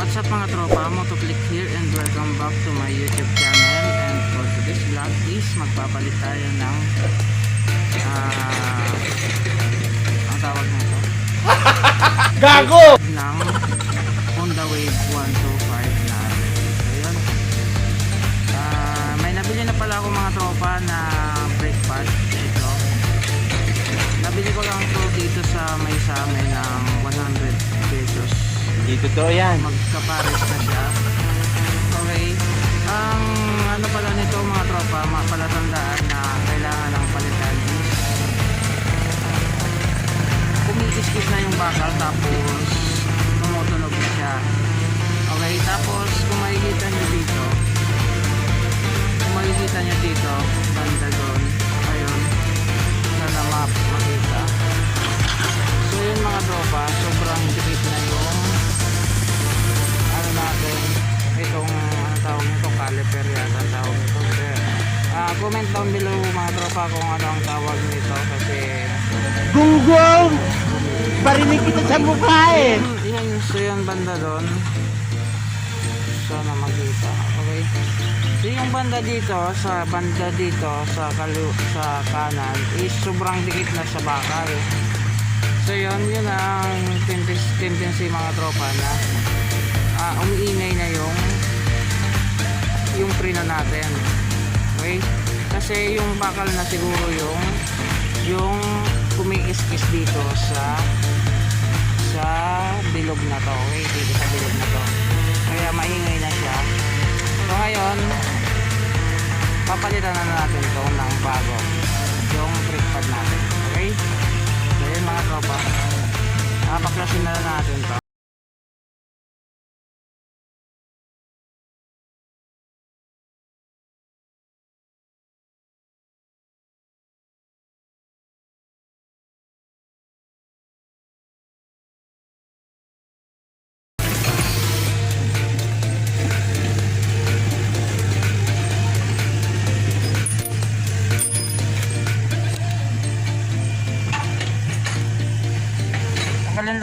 What's up mga tropa? Motoclick here and welcome back to my YouTube channel. And for today's vlog is magpapalit tayo ng ah ang tawag nito? Gago! ng Honda Wave 125 na so yun Ah, may nabili na pala ako mga tropa na brake pad ito. Nabili ko lang to dito sa may sa amin ng 100 pesos Dito to yan. magkapares na siya. Okay. Ang ano pala nito mga tropa, mapalatandaan na kailangan ng palitan is kumikiskis na yung bakal tapos tumutunog na siya. Okay, tapos kung makikita nyo dito, ah comment down below mga tropa kung ano ang tawag nito kasi Gunggong! Barinig kita sa mukha eh! yun, yun so yun banda doon. Sana makita. Okay. So yung banda dito sa banda dito sa kalu sa kanan is sobrang dikit na sa bakal. So yun yun ang tendency, mga tropa na ah, umiingay na yung yung preno natin okay kasi yung bakal na siguro yung yung kumikiskis dito sa sa bilog na to. Okay dito sa bilog na to. Kaya maingay na siya. So ngayon papalitan na natin to ng bago. Yung brake pad natin. Okay? So mga tropa. Papaklasin na natin to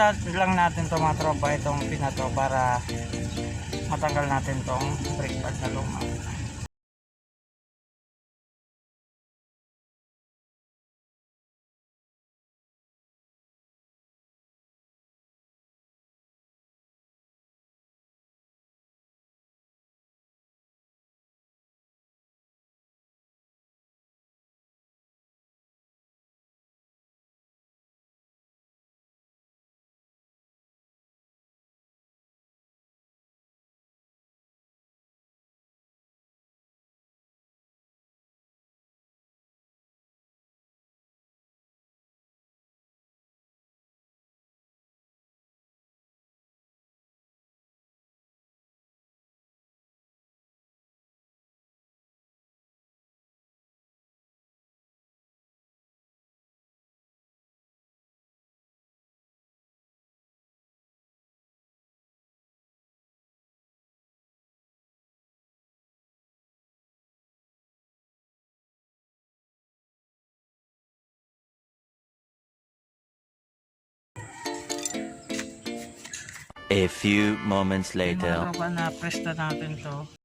La- lang natin to mga tropa itong pinato para matanggal natin tong brake pad na luma. A few moments later. tropa na press na natin to